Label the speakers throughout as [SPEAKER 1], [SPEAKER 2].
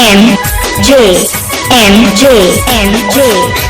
[SPEAKER 1] M J M J M J.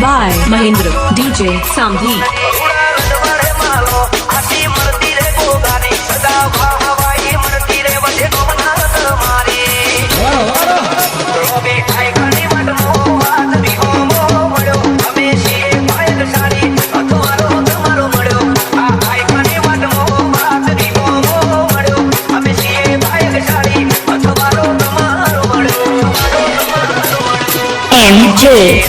[SPEAKER 2] By Mahendra DJ સાંભી MJ.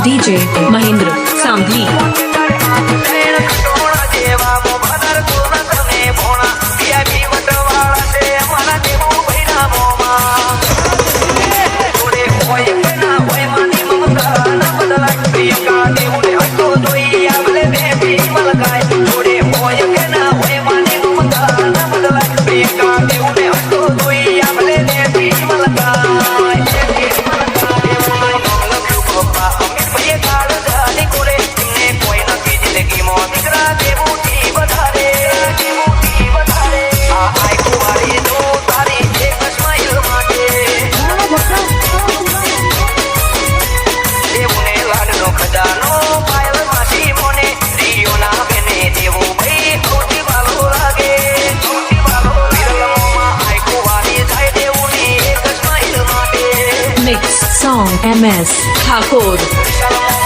[SPEAKER 2] DJ Mahendra
[SPEAKER 3] સાંભળી song MS Thakur.